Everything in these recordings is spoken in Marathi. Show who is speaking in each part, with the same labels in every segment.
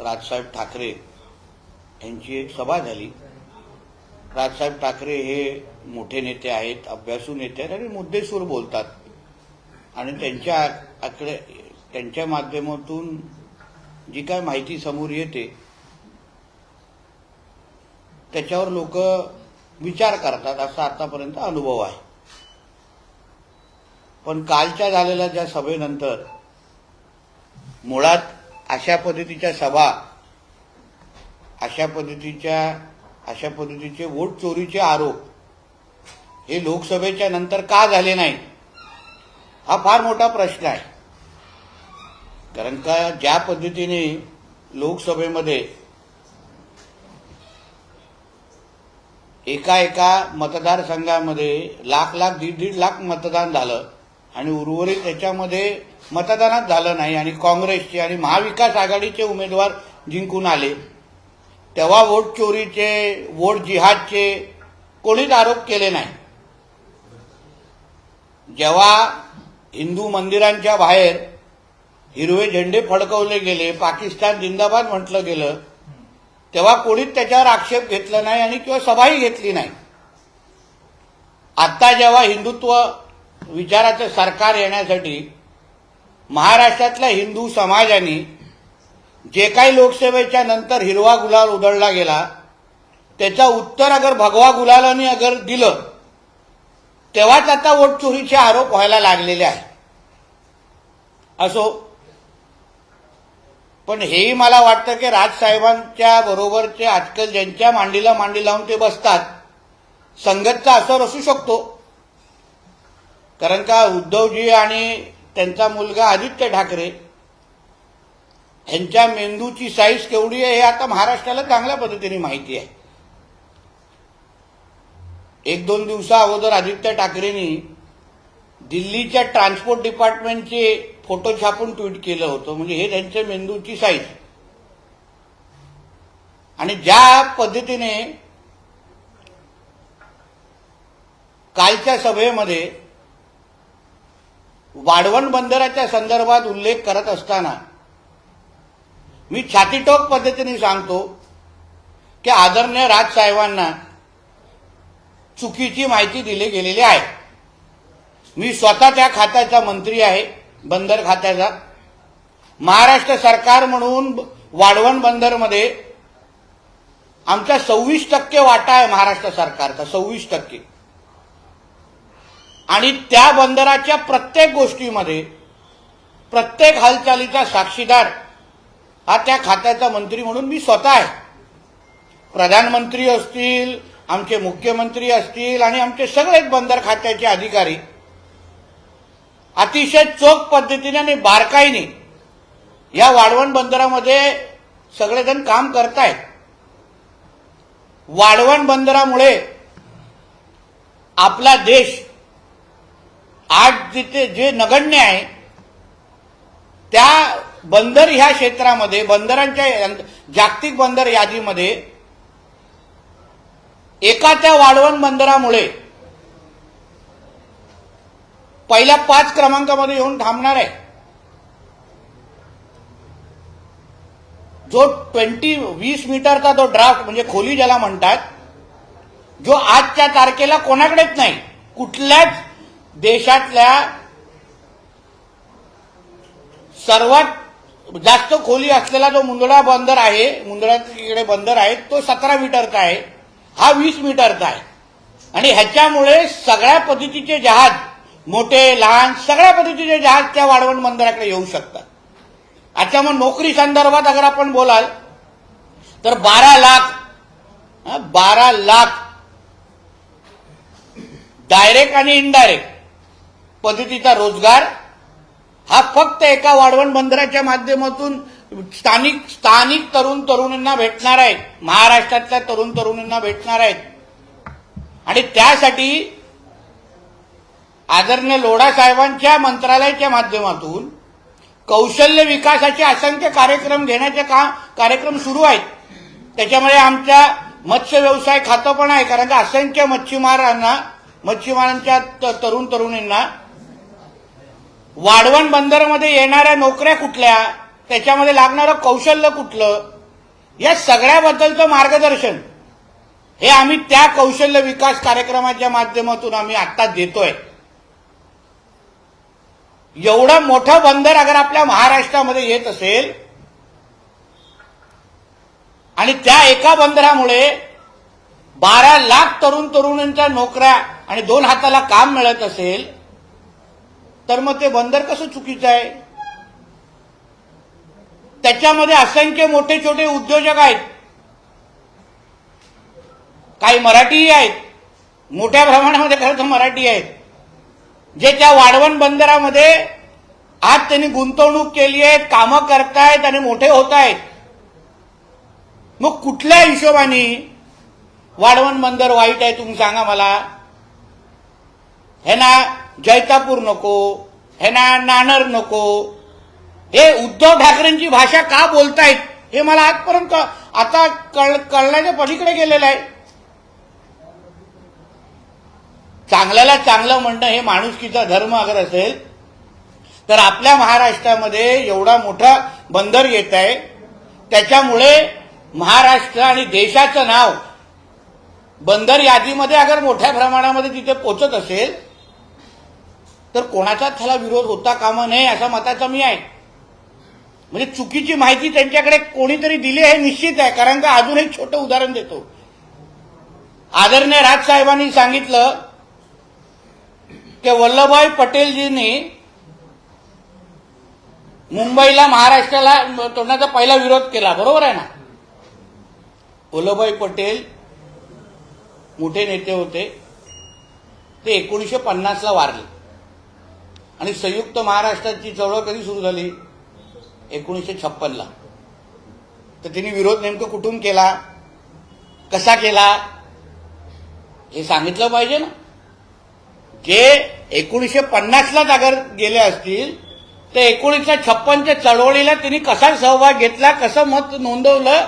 Speaker 1: राजसाहेब ठाकरे यांची एक सभा झाली. राजसाहेब ठाकरे हे मोठे नेते आहेत अभ्यासू नेते आहेत आणि मुद्देसूर बोलतात. आणि त्यांच्या आकडे त्यांच्या माध्यमातून जी काय माहिती समोर येते त्याच्यावर लोक विचार करतात असा आतापर्यंत अनुभव आहे. पण कालच्या झालेल्या ज्या सभेनंतर मुळात अशा पद्धतीच्या सभा अशा पद्धतीच्या अशा पद्धतीचे वोट चोरीचे आरोप हे लोकसभेच्या नंतर का झाले नाही? हा फार मोठा प्रश्न आहे. कारण का ज्या पद्धतीने लोकसभेमध्ये एका एका मतदारसंघामध्ये लाख लाख दीड दीड लाख मतदान झालं आणि उर्वरित त्याच्यामध्ये मतदानात झालं नाही आणि काँग्रेसचे आणि महाविकास आघाडीचे उमेदवार जिंकून आले. तेव्हा वोट चोरीचे वोट जिहादचे कोणीच आरोप केले नाही. जेव्हा हिंदू मंदिरांच्या बाहेर हिरवे झेंडे फडकवले गेले पाकिस्तान जिंदाबाद म्हटलं गेलं तेव्हा कोणीच त्याच्यावर आक्षेप घेतला नाही आणि किंवा सभाही घेतली नाही. आता जेव्हा हिंदुत्व विचाराचं सरकार येण्यासाठी महाराष्ट्रातल्या हिंदू समाजाने जे काही लोकसेवेच्या नंतर हिरवा गुलाल उधळला गेला त्याचा उत्तर अगर भगवा गुलालाने अगर दिलं तेव्हाच आता वोट चोरीचे आरोप व्हायला लागलेले आहे असो. पण हेही मला वाटतं की राजसाहेबांच्या बरोबरचे आजकाल ज्यांच्या मांडीला मांडी लावून ते बसतात संगतचा असर असू शकतो. कारण का उद्धवजी आणि त्यांचा मुलगा आदित्य ठाकरे यांच्या मेंदूची साईज केवढी आहे हे आता महाराष्ट्राला चांगल्या पद्धतीने माहिती आहे. एक दोन दिवसा अगोदर आदित्य ठाकरेंनी दिल्लीच्या ट्रान्सपोर्ट डिपार्टमेंटचे फोटो छापून ट्विट केलं होतं. म्हणजे हे त्यांच्या मेंदूची साईज आणि ज्या पद्धतीने कालच्या सभेमध्ये वाढवण बंदराच्या संदर्भात उल्लेख करत असताना मी छातीटोक पद्धतीने सांगतो की आदरणीय राजसाहेबांना चुकीची माहिती दिली गेलेली आहे. मी स्वतः त्या खात्याचा मंत्री आहे बंदर खात्याचा. महाराष्ट्र सरकार म्हणून वाढवण बंदरमध्ये आमचा सव्वीस टक्के वाटा आहे महाराष्ट्र सरकारचा सव्वीस टक्के. आणि त्या बंदराच्या प्रत्येक गोष्टीमध्ये प्रत्येक हालचालीचा साक्षीदार हा त्या खात्याचा मंत्री म्हणून मी स्वतः आहे. प्रधानमंत्री असतील आमचे मुख्यमंत्री असतील आणि आमचे सगळेच बंदर खात्याचे अधिकारी अतिशय चोख पद्धतीने आणि बारकाईने या वाढवण बंदरामध्ये सगळेजण काम करतायत. वाढवण बंदरामुळे आपला देश आज जिथे जे नगण्य आहे त्या बंदर ह्या क्षेत्रामध्ये बंदरांच्या जागतिक बंदर यादीमध्ये एका त्या वाढवण बंदरामुळे पहिल्या पाच क्रमांकामध्ये येऊन थांबणार आहे. जो ट्वेंटी वीस मीटरचा जो ड्राफ्ट म्हणजे खोली ज्याला म्हणतात जो आजच्या तारखेला कोणाकडेच नाही कुठल्याच देशातल्या सर्वात जास्त खोली असलेला जो मुंदडा बंदर आहे मुंदडाचे बंदर आहे तो सतरा मीटरचा आहे. हा वीस मीटरचा आहे. आणि ह्याच्यामुळे सगळ्या पद्धतीचे जहाज मोठे लहान सगळ्या पद्धतीचे जहाज त्या वाढवण बंदराकडे येऊ शकतात. आता मग नोकरी संदर्भात अगर आपण बोलाल तर बारा लाख बारा लाख डायरेक्ट आणि इनडायरेक्ट पद्धतीचा रोजगार हा फक्त एका वाढवण बंदराच्या माध्यमातून स्थानिक स्थानिक तरुण तरुणींना भेटणार आहेत. महाराष्ट्रातल्या तरुण तरुणींना भेटणार आहेत. आणि त्यासाठी आदरणीय लोढा साहेबांच्या मंत्रालयाच्या माध्यमातून कौशल्य विकासाचे असंख्य कार्यक्रम घेण्याचे काम कार्यक्रम सुरू आहेत. त्याच्यामुळे आमच्या मत्स्य व्यवसाय खातं पण आहे कारण का असंख्य मच्छीमारांना मच्छीमारांच्या तरुण तरुणींना वाढवण बंदरमध्ये येणाऱ्या नोकऱ्या कुठल्या त्याच्यामध्ये लागणारं कौशल्य कुठलं या सगळ्याबद्दलचं मार्गदर्शन. हे आम्ही त्या कौशल्य विकास कार्यक्रमाच्या माध्यमातून आम्ही आता देतोय. एवढं मोठं बंदर अगर आपल्या महाराष्ट्रामध्ये येत असेल आणि त्या एका बंदरामुळे बारा लाख तरुण तरुणींच्या नोकऱ्या आणि दोन हाताला काम मिळत असेल तर मग ते बंदर कसं चुकीचं आहे? त्याच्यामध्ये असंख्य मोठे छोटे उद्योजक आहेत. काही मराठीही आहेत. मोठ्या प्रमाणामध्ये खरं तर मराठी आहेत. जे त्या वाढवण बंदरामध्ये आज त्यांनी गुंतवणूक केली आहे कामं करतायत आणि मोठे होत आहेत. मग कुठल्या हिशोबाने वाढवण बंदर वाईट आहे तुम्ही सांगा मला. हे ना जैतापूर नको हे ना नाणार नको. हे उद्धव ठाकरेंची भाषा का बोलतायत हे मला आजपर्यंत आता कळ कळण्याच्या पलीकडे गेलेलं आहे. चांगल्याला चांगलं म्हणणं हे माणुसकीचा धर्म अगर असेल तर आपल्या महाराष्ट्रामध्ये एवढा मोठा बंदर येत आहे. त्याच्यामुळे महाराष्ट्र आणि देशाचं नाव बंदर यादीमध्ये अगर मोठ्या प्रमाणामध्ये तिथे पोचत असेल तर कोणाचाच त्याला विरोध होता कामा नये असा मताचा मी आहे. म्हणजे चुकीची माहिती त्यांच्याकडे कोणीतरी दिली हे निश्चित आहे कारण का अजून एक छोटं उदाहरण देतो. आदरणीय राजसाहेबांनी सांगितलं की वल्लभभाई पटेलजींनी मुंबईला महाराष्ट्राला तोडण्याचा पहिला विरोध केला बरोबर आहे ना? वल्लभभाई पटेल मोठे नेते होते ते एकोणीसशे पन्नासला वारले. आणि संयुक्त महाराष्ट्राची चळवळ कधी सुरू झाली? एकोणीसशे छप्पनला. तर त्यांनी विरोध नेमकं कुठून केला? कसा केला? हे सांगितलं पाहिजे ना. जे एकोणीसशे पन्नासला जागर गेले असतील तर एकोणीसशे छप्पनच्या चळवळीला त्यांनी कसा सहभाग घेतला कसं मत नोंदवलं?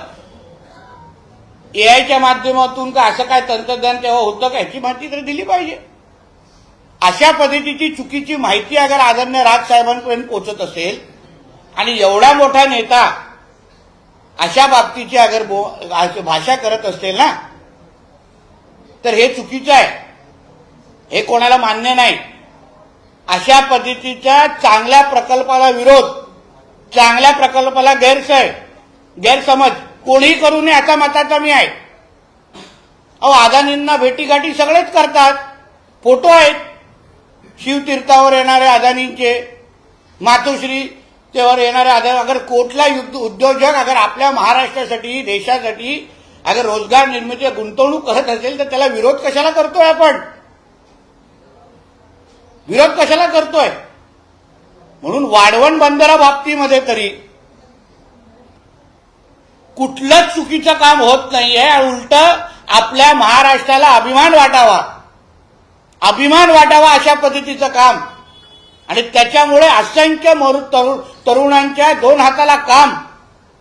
Speaker 1: एआयच्या माध्यमातून का असं काय तंत्रज्ञान तेव्हा होतं का? ह्याची माहिती तर दिली पाहिजे. अशा पद्धतीची चुकीची माहिती अगर आदरणीय राजसाहेबांपर्यंत पोहोचत असेल आणि एवढा मोठा नेता अशा बाबतीची अगर बो- भाषा करत असेल ना तर हे चुकीचं आहे. हे कोणाला मान्य नाही. अशा पद्धतीच्या चांगल्या प्रकल्पाला विरोध चांगल्या प्रकल्पाला गैरसय गैरसमज कोणीही करू नये याचा मताचा मी आहे. अहो अदानींना भेटीगाठी सगळेच करतात. फोटो आहेत. शिवतीर्थावर येणारे अदानींचे मातोश्री तेवर येणारे अदानी अगर कोटला युद्ध उद्योजक अगर आपल्या महाराष्ट्रासाठी देशासाठी अगर रोजगार निर्मिती गुंतवणूक करत असेल तर त्याला विरोध कशाला करतोय आपण? विरोध कशाला करतोय? म्हणून वाढवण बंदरा बाबतीमध्ये तरी कुठलंच चुकीचं काम होत नाहीये उलट आपल्या महाराष्ट्राला अभिमान वाटावा. अभिमान वाटावा अशा पद्धतीचं काम. आणि त्याच्यामुळे असंख्य मरु- तरुण तरुणांच्या दोन हाताला काम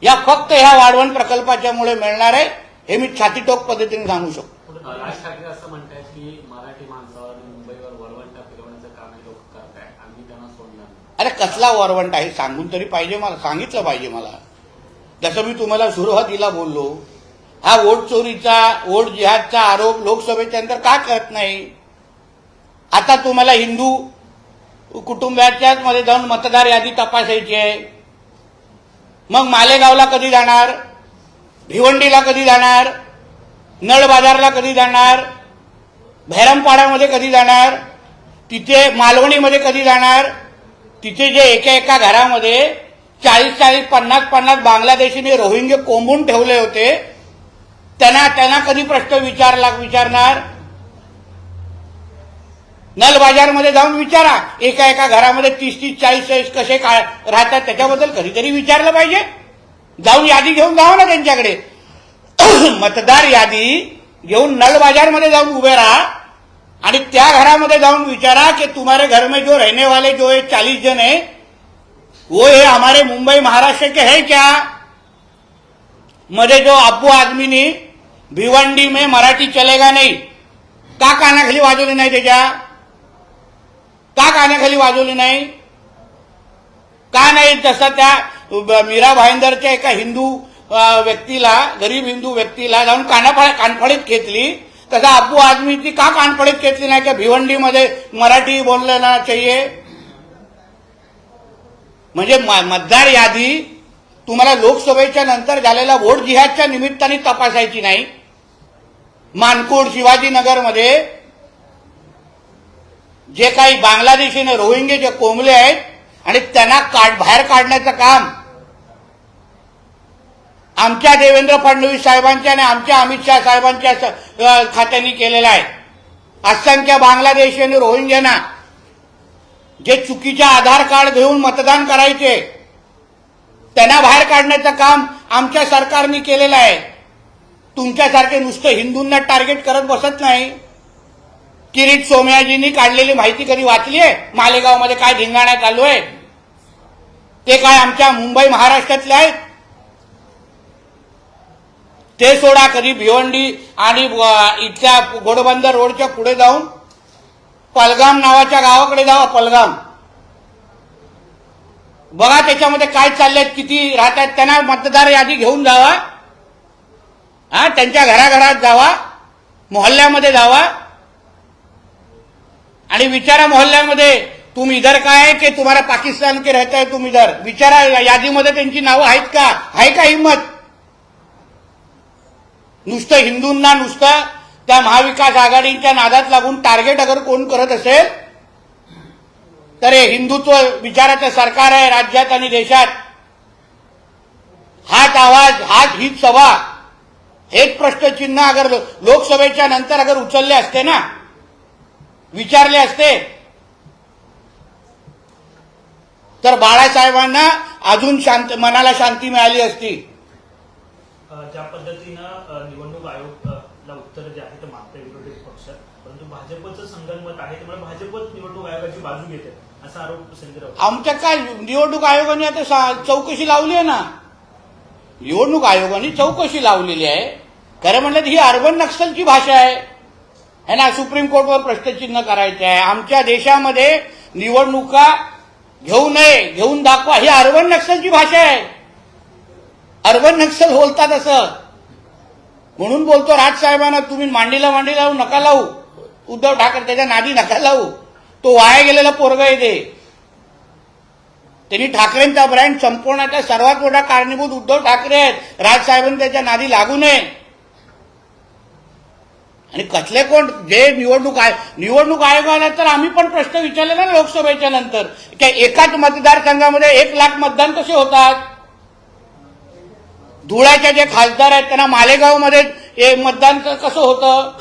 Speaker 1: या फक्त ह्या वाढवण प्रकल्पाच्या मुळे मिळणार आहे हे मी छातीटोक पद्धतीने सांगू शकतो.
Speaker 2: राज ठाकरे असं की मराठी माणसावर मुंबईवर वरवंटा फिरवण्याचं काम हे लोक करतायत. आम्ही त्यांना सोडणार.
Speaker 1: अरे कसला वरवंट आहे? सांगून तरी पाहिजे मला सांगितलं पाहिजे मला. जसं मी तुम्हाला सुरुवातीला बोललो हा वोट चोरीचा वोट जिहादचा आरोप लोकसभेच्या नंतर का करत नाही? आता तुम्हाला हिंदू कुटुंबाच्याच मध्ये जाऊन मतदार यादी तपासायची आहे. मग मालेगावला कधी जाणार? भिवंडीला कधी जाणार? नळ बाजारला कधी जाणार? भैरमपाड्यामध्ये कधी जाणार? तिथे मालवणीमध्ये कधी जाणार? तिथे जे एका एका घरामध्ये चाळीस चाळीस पन्नास पन्नास बांगलादेशीने रोहिंग्य कोंबून ठेवले होते. त्यांना त्यांना कधी प्रश्न विचारला विचारणार? नल बाजारमध्ये जाऊन विचारा. एका एका घरामध्ये तीस तीस चाळीस चाळीस कसे काय राहतात त्याच्याबद्दल कधीतरी विचारलं पाहिजे. जाऊन यादी घेऊन जावं ना त्यांच्याकडे. मतदार यादी घेऊन नल बाजारमध्ये जाऊन उभे राहा. आणि त्या घरामध्ये जाऊन विचारा की तुम्हारे घर में जो रहने वाले जो है चालीस जन है वो है हमारे मुंबई महाराष्ट्र के है क्या? मध्ये जो अब्बू आदमी ने भिवंडी में मराठी चलेगा नहीं। का कानाखाली वाजवली नाही त्याच्या? का गाण्याखाली वाजवली नाही? का नाही तसं त्या मीरा भाईंदरच्या एका हिंदू व्यक्तीला गरीब हिंदू व्यक्तीला जाऊन कानाफा कानफडीत घेतली. तसा अप्पू आदमी ती का कानफडीत घेतली नाही? का भिवंडीमध्ये मराठी बोललेला चाहिए. म्हणजे म- मतदार यादी तुम्हाला लोकसभेच्या नंतर झालेला वोट जिहादच्या निमित्ताने तपासायची नाही. मानकोड शिवाजीनगरमध्ये जे काही बांगलादेशीने रोहिंगे जे कोंबले आहेत आणि त्यांना काढ बाहेर काढण्याचं काम. आमच्या देवेंद्र फडणवीस साहेबांच्या आणि आमच्या अमित शाह साहेबांच्या खात्यांनी केलेलं आहे. असंख्य बांगलादेशी आणि रोहिंग्यांना जे चुकीचे आधार कार्ड घेऊन मतदान करायचे त्यांना बाहेर काढण्याचं काम आमच्या सरकारने केलेलं आहे. तुमच्यासारखे नुसतं हिंदूंना टार्गेट करत बसत नाही. किरीट सोमयाजींनी काढलेली माहिती कधी वाचली आहे? मालेगावमध्ये काय धिंगाणा चालू आहे? ते काय आमच्या मुंबई महाराष्ट्रातले आहेत? ते सोडा कधी भिवंडी आणि इथल्या घोडबंदर रोडच्या पुढे जाऊन पलगाम नावाच्या गावाकडे जावा पलगाम. बघा त्याच्यामध्ये काय चाललंय किती राहत आहेत त्यांना मतदार यादी घेऊन जावा. हा त्यांच्या घराघरात जावा मोहल्ल्यामध्ये जावा. आणि विचारा मोहल्ल्यामध्ये तुम इधर का है की तुम्हाला पाकिस्तान के रहता है तुम इधर? विचारा यादीमध्ये त्यांची नावं आहेत का? आहे का हिंमत नुसतं हिंदूंना नुसतं त्या महाविकास आघाडीच्या नादात लागून टार्गेट अगर कोण करत असेल तर हे हिंदुत्व विचाराचं सरकार आहे राज्यात आणि देशात. हाच आवाज हाच हीच सभा. हेच प्रश्नचिन्ह अगर लोकसभेच्या नंतर अगर उचलले असते ना विचारले असते. तर बाळासाहेबांना अजून शांत मनाला शांती मिळाली असती.
Speaker 3: ज्या पद्धतीनं निवडणूक आयोगाला उत्तर जे आहे ते मागते विरोधी पक्ष. परंतु भाजपचं संगनमत आहे त्यामुळे भाजपच निवडणूक आयोगाची बाजू घेते असा आरोप संजय राऊत
Speaker 1: आमच्या काय निवडणूक आयोगाने आता चौकशी लावली आहे ना? निवडणूक आयोगाने चौकशी लावलेली आहे. खरं म्हणलं तर ही अर्बन नक्षलची भाषा आहे. है ना सुप्रीम कोर्टवर प्रश्नचिन्ह करायचे आहे. आमच्या देशामध्ये निवडणुका घेऊ नये घेऊन दाखवा. ही अर्बन नक्षलची भाषा आहे. अर्बन नक्षल बोलतात असं. म्हणून बोलतो राजसाहेबांना तुम्ही मांडीला मांडी लावू नका लावू. उद्धव ठाकरे त्याच्या नादी नका लावू. तो वाया गेलेला पोरगा आहे ते. त्यांनी ठाकरेंचा ब्रँड संपवण्याचा सर्वात मोठा कारणीभूत उद्धव ठाकरे आहेत. राजसाहेबांनी त्याच्या नादी लागू नये. आणि कसले कोण जे निवडणूक आय निवडणूक आयोगाला तर आम्ही पण प्रश्न विचारले ना लोकसभेच्या नंतर. की एकाच मतदारसंघामध्ये एक लाख मतदान कसे होतात? धुळ्याच्या जे खासदार आहेत त्यांना मालेगावमध्ये मतदान कसं होतं?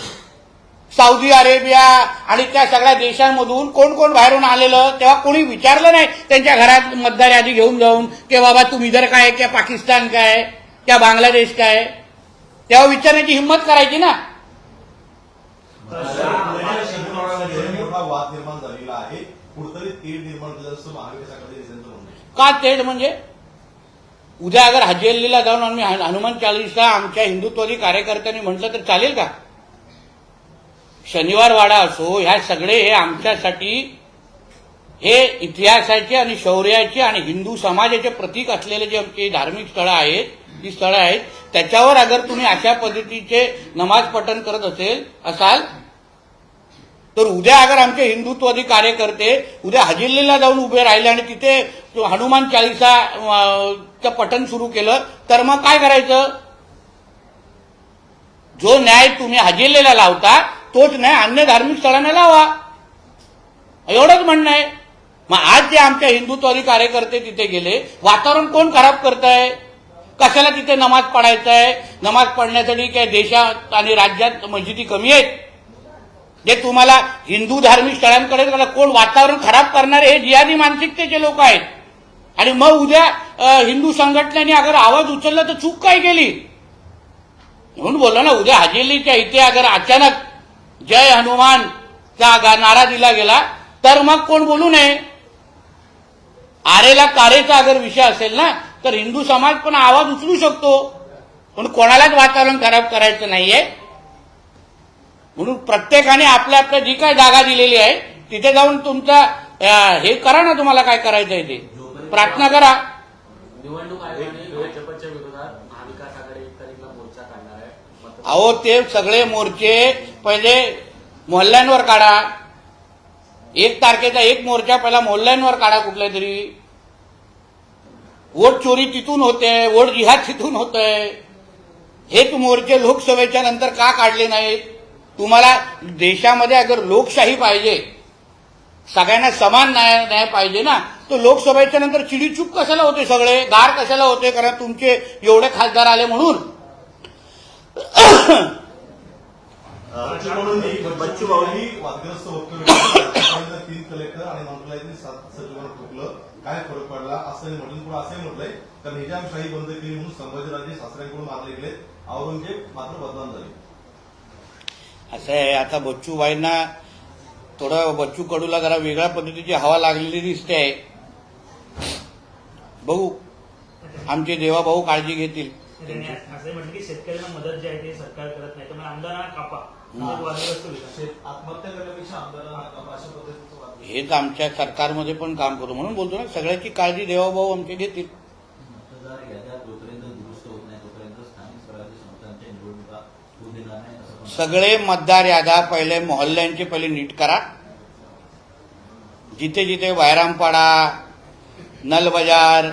Speaker 1: सौदी अरेबिया आणि त्या सगळ्या देशांमधून कोण कोण बाहेरून आलेलं? तेव्हा कोणी विचारलं नाही त्यांच्या घरात मतदार यादी घेऊन जाऊन की बाबा तुम्ही जर काय किंवा पाकिस्तान काय किंवा बांगलादेश काय तेव्हा विचारण्याची हिंमत करायची ना.
Speaker 4: मोठा वाद निर्माण झालेला आहे कुठतरी निर्माण असं महाविकास आघाडी नेत्यांचं म्हणणं
Speaker 1: का तेढ म्हणजे? उद्या अगर हजी जाऊन आम्ही हनुमान चालीसा आमच्या हिंदुत्वादी कार्यकर्त्यांनी म्हटलं तर चालेल का? शनिवार वाडा असो ह्या सगळे हे आमच्यासाठी हे इतिहासाचे आणि शौर्याचे आणि हिंदू समाजाचे प्रतीक असलेले जे आमचे धार्मिक स्थळं आहेत ती स्थळं आहेत त्याच्यावर अगर तुम्ही अशा पद्धतीचे नमाज पठण करत असेल असाल तर उद्या अगर आमचे हिंदुत्वादी कार्यकर्ते उद्या हजिल्लीला जाऊन उभे राहिले आणि तिथे हनुमान चालिसाचं पठण सुरू केलं तर मग काय करायचं? जो न्याय तुम्ही हजिल्लीला लावता तोच न्याय अन्य धार्मिक स्थळांना लावा. एवढंच म्हणणं आहे. मग आज जे आमच्या हिंदुत्वादी कार्यकर्ते तिथे गेले वातावरण कोण खराब करत आहे कशाला तिथे नमाज पडायचं आहे नमाज पडण्यासाठी काय देशात आणि राज्यात मस्जिदी कमी आहेत? जे तुम्हाला हिंदू धार्मिक स्थळांकडे त्याला कोण वातावरण खराब करणारे हे जियादी मानसिकतेचे लोक आहेत. आणि मग उद्या हिंदू संघटनेने अगर आवाज उचलला तर चूक काय केली? म्हणून बोललो ना उद्या हजेलीच्या इथे अगर अचानक जय हनुमानचा चा नारा दिला गेला तर मग कोण बोलू नये? आरेला कारेचा अगर विषय असेल ना तर हिंदू समाज पण आवाज उचलू शकतो. पण कोणालाच वातावरण खराब करायचं नाहीये. म्हणून प्रत्येकाने आपल्या आपल्या जी काय जागा दिलेली आहे तिथे जाऊन तुमचा हे करा ना तुम्हाला काय करायचं आहे ते. प्रार्थना करा.
Speaker 2: निवडणूक आयोगाने भाजपच्या विरोधात महाविकास आघाडी एक तारीखला मोर्चा काढणार आहे. मत-
Speaker 1: अहो ते सगळे मोर्चे पहिले मोहल्ल्यांवर काढा. एक तारखेचा एक मोर्चा पहिला मोहल्ल्यांवर काढा कुठल्या तरी वोट चोरी तिथून होते वोट जिहाद तिथून होतंय हेच मोर्चे लोकसभेच्या नंतर का काढले नाहीत तुम्हाला देशामध्ये अगर लोकशाही पाहिजे सगळ्यांना समान न्याय न्याय पाहिजे ना तर लोकसभेच्या नंतर चिडीचूप कशाला होते सगळे? गार कशाला होते? कारण तुमचे एवढे खासदार आले म्हणून.
Speaker 4: बच्चू बावली वादग्रस्त होतो तीन कलेक्टर आणि मंत्रालयाने सात सचिवांना ठोकलं. काय फरक पडला? असं म्हटलं. पुढे असंही म्हटलंय तर निजामशाही बंद केली म्हणून संभाजीराजे सासऱ्यांकडून मारले गेले. औरंगजेब मात्र बदनाम झाले.
Speaker 1: असं आहे. आता बच्चूबाईंना थोडं बच्चू कडूला जरा वेगळ्या पद्धतीची हवा लागलेली दिसते आहे. बघू. आमचे देवाभाऊ काळजी घेतील.
Speaker 3: असंही म्हटलं की शेतकऱ्यांना मदत जी आहे ते सरकार करत नाही. त्यामुळे आमदारांना कापा. होईल
Speaker 4: आत्महत्या करण्यापेक्षा आमदारांना अशा पद्धतीचं वाद
Speaker 1: हेच आमच्या सरकारमध्ये पण काम करू म्हणून बोलतो ना. सगळ्याची काळजी देवाभाऊ आमचे घेतील.
Speaker 5: मतदार याद्या जोपर्यंत दुरुस्त होत नाही तोपर्यंत स्थानिक स्वराज्य संस्थांच्या निवडणुका होऊ देणार नाही असं पण
Speaker 1: सगळे मतदार याद्या पहिले मोहल्ल्यांचे पहिले नीट करा. जिथे जिथे वायरामपाडा नलबजार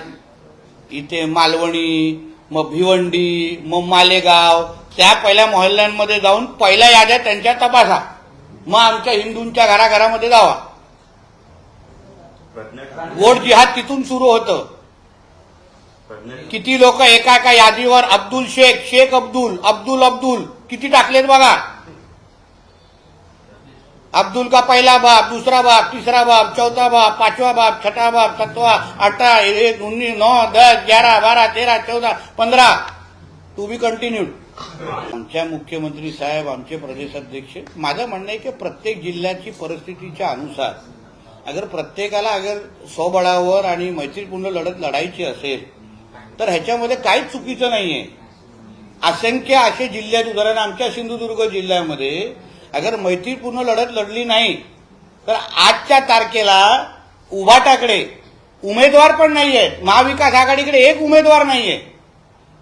Speaker 1: इथे मालवणी मग भिवंडी मग मालेगाव त्या पहिल्या मोहल्ल्यांमध्ये जाऊन पहिल्या याद्या त्यांच्या तपासा. मग आमच्या हिंदूंच्या घराघरामध्ये जावा. वोट जिहाद तिथून सुरू होतं. किती लोक एका एका यादीवर अब्दुल शेख शेख अब्दुल अब्दुल अब्दुल किती टाकलेत बघा. अब्दुल का पहिला बाप दुसरा बाप तिसरा बाप चौथा बाप पाचवा बाप छठा बाप सातवा अठरा एक उन्नीस नौ दस ग्यारह बारा तेरा चौदा पंधरा टू बी कंटिन्यू आमच्या मुख्यमंत्री साहेब आमचे प्रदेश अध्यक्ष माझं म्हणणं आहे की प्रत्येक जिल्ह्याची परिस्थितीच्या अनुसार अगर प्रत्येकाला अगर स्वबळावर आणि मैत्रीपूर्ण लढत लढायची असेल तर ह्याच्यामध्ये काहीच चुकीचं नाहीये. असंख्य असे जिल्ह्यात उदाहरण आमच्या सिंधुदुर्ग जिल्ह्यामध्ये अगर मैत्रीपूर्ण लढत लढली नाही तर आजच्या तारखेला उभाटाकडे उमेदवार पण नाहीये. महाविकास आघाडीकडे एक उमेदवार नाहीये.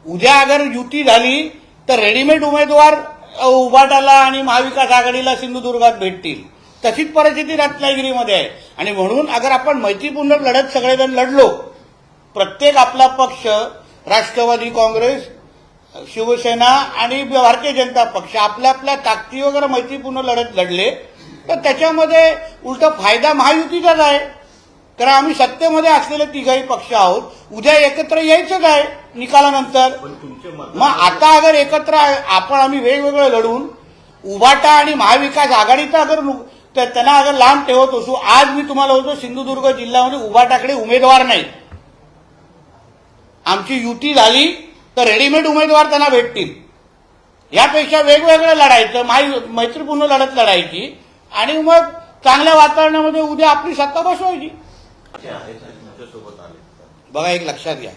Speaker 1: उद्या अगर युती झाली तर रेडीमेड उमेदवार उभाटाला आणि महाविकास आघाडीला सिंधुदुर्गात भेटतील. तशीच परिस्थिती रत्नागिरीमध्ये आहे. आणि म्हणून अगर आपण मैत्रीपूर्ण लढत सगळेजण लढलो प्रत्येक आपला पक्ष राष्ट्रवादी काँग्रेस शिवसेना आणि भारतीय जनता पक्ष आपल्या आपल्या ताकदीवर जर मैत्रीपूर्ण लढत लढले तर त्याच्यामध्ये उलट फायदा महायुतीचाच आहे. कारण आम्ही सत्तेमध्ये असलेले तिघही पक्ष आहोत उद्या एकत्र यायचंच आहे निकालानंतर. मग आता अगर एकत्र आपण आम्ही वेगवेगळं लढून उभाटा आणि महाविकास आघाडीचा अगर तर त्यांना अगर लांब ठेवत असू आज मी तुम्हाला होतो सिंधुदुर्ग जिल्ह्यामध्ये उभाटाकडे उमेदवार नाही आमची युती झाली तर रेडीमेड उमेदवार त्यांना भेटतील. यापेक्षा वेगवेगळं लढायचं माई- मैत्रीपूर्ण लढत लढायची आणि मग चांगल्या वातावरणामध्ये उद्या आपली सत्ता बसवायची. बघा एक लक्षात घ्या.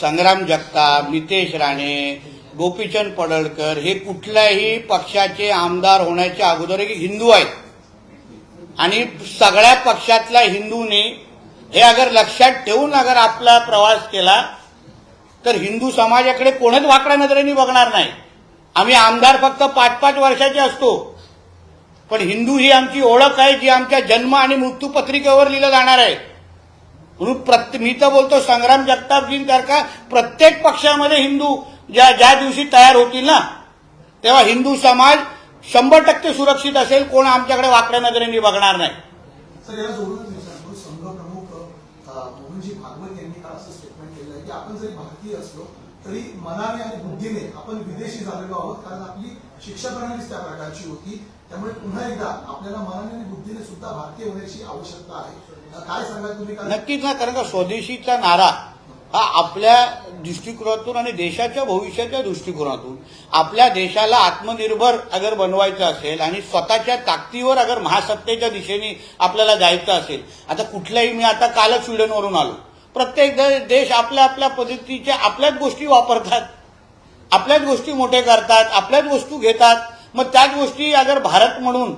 Speaker 1: संग्राम जगताप नितेश राणे गोपीचंद पडळकर हे कुठल्याही पक्षाचे आमदार होण्याच्या अगोदर एक हिंदू आहेत. आणि सगळ्या पक्षातल्या हिंदूंनी हे अगर लक्षात ठेवून अगर आपला प्रवास केला तर हिंदू समाजाकडे कोणच वाकड्या नजरेने बघणार नाही. आम्ही आमदार फक्त पाच पाच वर्षाचे असतो. पण हिंदू ही आमची ओळख आहे जी आमच्या जन्म आणि मृत्यू पत्रिकेवर लिहिलं जाणार आहे. म्हणून मी तर बोलतो संग्राम जगतापजींसारखा प्रत्येक पक्षामध्ये हिंदू ज्या ज्या दिवशी तयार होतील ना तेव्हा हिंदू समाज शंभर टक्के सुरक्षित असेल कोण आमच्याकडे वाकड्या नजरेने बघणार नाही
Speaker 6: सर याला जोडूनच विचारतो संघ प्रमुख अ, मोहनजी भागवत यांनी काल असं स्टेटमेंट केलं आहे की आपण जरी भारतीय असलो तरी मनाने आणि बुद्धीने आपण विदेशी झालेलो आहोत कारण आपली शिक्षा प्रणालीच त्या प्रकारची होती. त्यामुळे पुन्हा एकदा आपल्याला मनाने आणि बुद्धीने सुद्धा भारतीय होण्याची आवश्यकता आहे. काय सांगाल तुम्ही?
Speaker 1: नक्कीच ना कारण का स्वदेशीचा नारा हा आपल्या दृष्टिकोनातून आणि देशाच्या भविष्याच्या दृष्टिकोनातून आपल्या देशाला आत्मनिर्भर अगर बनवायचं असेल आणि स्वतःच्या ताकदीवर अगर महासत्तेच्या दिशेने आपल्याला जायचं असेल आता कुठल्याही मी आता कालच स्वीडनवरून आलो. प्रत्येक देश आपल्या आपल्या पद्धतीच्या आपल्याच गोष्टी वापरतात. आपल्याच गोष्टी मोठे करतात आपल्याच वस्तू घेतात. मग त्याच गोष्टी अगर भारत म्हणून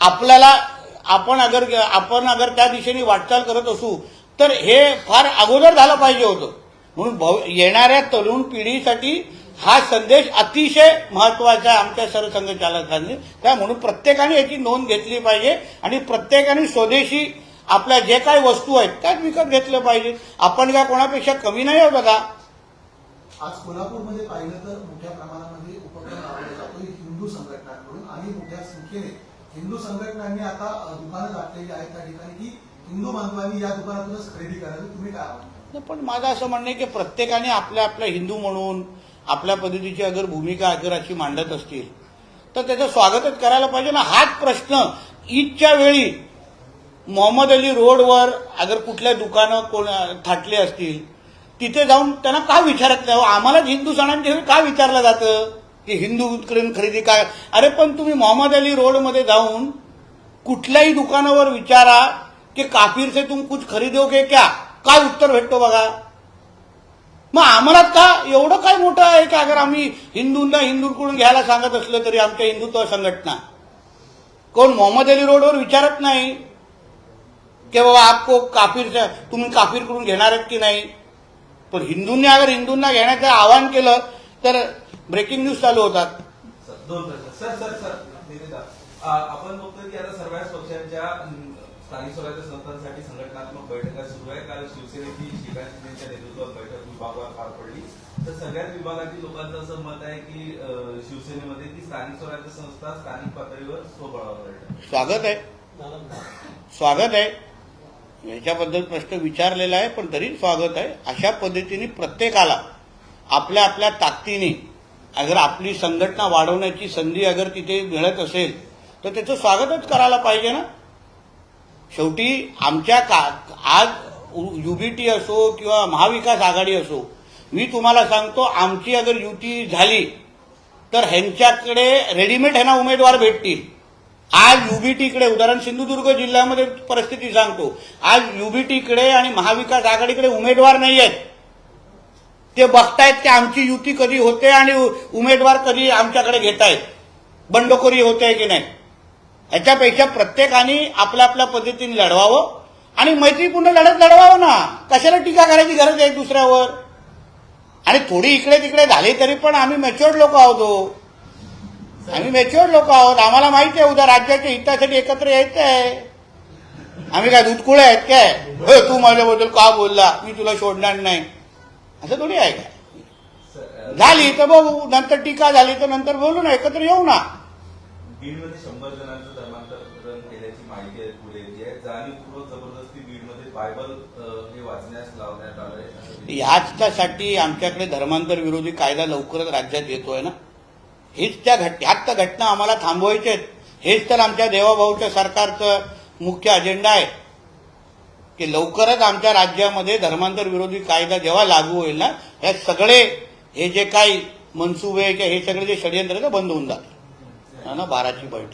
Speaker 1: आपल्याला आपण अगर आपण अगर त्या दिशेने वाटचाल करत असू तर हे फार अगोदर झालं पाहिजे होतं. म्हणून भव- येणाऱ्या तरुण पिढीसाठी हा संदेश अतिशय महत्त्वाचा आहे आमच्या सरसंघचालकांनी. त्या म्हणून प्रत्येकाने याची नोंद घेतली पाहिजे आणि प्रत्येकाने स्वदेशी आपल्या जे काही वस्तू आहेत त्याच विकत घेतल्या पाहिजे. आपण काय कोणापेक्षा कमी नाही आहोत बघा
Speaker 6: आज कोल्हापूरमध्ये पाहिलं तर मोठ्या प्रमाणामध्ये उपक्रम राबवला जातो हिंदू संघटनांकडून आणि मोठ्या संख्येने. हिंदू संघटनांनी आता दुकानं गाठलेली आहेत त्या ठिकाणी की हिंदू बांधवांनी या दुकानातूनच खरेदी करावी तुम्ही काय
Speaker 1: पण माझं असं म्हणणं आहे की प्रत्येकाने आपल्या आपल्या हिंदू म्हणून आपल्या पद्धतीची अगर भूमिका अगर अशी मांडत असतील तर त्याचं स्वागतच करायला पाहिजे. ना हाच प्रश्न ईदच्या वेळी मोहम्मद अली रोडवर अगर कुठल्या दुकानं कोण थाटले असतील तिथे जाऊन त्यांना का विचारत नाही? अहो, आम्हालाच हिंदू सणांच्या का विचारलं जातं? की हिंदूकडून खरेदी काय अरे पण तुम्ही मोहम्मद अली रोडमध्ये जाऊन कुठल्याही दुकानावर विचारा की काफिर से तुम कुछ खरीदोगे क्या? काय उत्तर भेटतो बघा? मग आम्हाला का? एवढं काय मोठं आहे का? अगर आम्ही हिंदूंना हिंदूंकडून घ्यायला सांगत असलं तरी आमच्या हिंदुत्व संघटना. कोण मोहम्मद अली रोडवर विचारत नाही? की बाबा आपको काफिर तुम्ही काफिरकडून घेणार आहेत की नाही? पण हिंदूंनी अगर हिंदूंना घेण्याचं आवाहन केलं तर ब्रेकिंग न्यूज चालू होतात.
Speaker 7: सर, दोन सर सर सर आपण बघतोय की आता सर्वच पक्षांच्या स्थानिक स्वराज्य संस्थांसाठी संघटनात्मक बैठका सुरू आहे कारण शिवसेनेची शिंदेच्या नेतृत्वात बैठक विभागावर पार पडली. तर सगळ्याच विभागातील लोकांचं असं मत आहे की शिवसेनेमध्ये की स्थानिक स्वराज्य संस्था स्थानिक पातळीवर स्वबळावर
Speaker 1: स्वागत आहे. स्वागत आहे. याच्याबद्दल प्रश्न विचारलेला आहे पण तरी स्वागत आहे. अशा पद्धतीने प्रत्येकाला आपल्या आपल्या ताकदीने अगर आपली संघटना वाढवण्याची संधी अगर तिथे मिळत असेल तर त्याचं स्वागतच करायला पाहिजे ना. शेवटी आमच्या का आज युबीटी असो किंवा महाविकास आघाडी असो मी तुम्हाला सांगतो आमची अगर युती झाली तर ह्यांच्याकडे रेडीमेड ह्यांना उमेदवार भेटतील. आज युबीटीकडे उदाहरण सिंधुदुर्ग जिल्ह्यामध्ये परिस्थिती सांगतो. आज युबीटीकडे आणि महाविकास आघाडीकडे उमेदवार नाही आहेत ते बघतायत की आमची युती कधी होते आणि उ- उमेदवार कधी आमच्याकडे घेत आहेत बंडखोरी होते की नाही? ह्याच्यापेक्षा प्रत्येकाने आपल्या आपल्या पद्धतीने लढवावं आणि मैत्रीपूर्ण लढत लढवावं ना. कशाला टीका करायची गरज आहे दुसऱ्यावर? आणि थोडी इकडे तिकडे झाली तरी पण आम्ही मॅच्युअर्ड लोक आहोत हो. आम्ही मॅच्युअर्ड लोक आहोत. आम्हाला माहिती आहे उद्या राज्याच्या हितासाठी एकत्र यायचं आहे आम्ही काय दूधकुळे आहेत काय? "होय, तू माझ्याबद्दल का बोलला? मी तुला सोडणार नाही. असं थोडी आहे का?
Speaker 7: सर अं,
Speaker 1: झाली तर बघू. नंतर टीका झाली तर नंतर बोलू ना. एकत्र येऊ ना.
Speaker 7: बीडमध्ये शंभर जणांचं धर्मांतरण केल्याची माहिती आहे पुढे आहे. जाणीवपूर्वक जबरदस्ती बीडमध्ये बायबल हे वाचण्यास लावण्यात ते-
Speaker 1: ह्याच्यासाठी आमच्याकडे धर्मांतर विरोधी कायदा लवकरच राज्यात येतोय ना. हेच त्या घट ह्याच त्या घटना आम्हाला थांबवायच्या आहेत. हेच तर आमच्या देवाभाऊच्या सरकारचं मुख्य अजेंडा आहे. की लवकरच आमच्या राज्यामध्ये धर्मांतर विरोधी कायदा जेव्हा लागू होईल ना हे सगळे हे जे काही मनसुबे किंवा हे सगळे जे षडयंत्र ते बंद होऊन जातील. ना बाराची बैठक.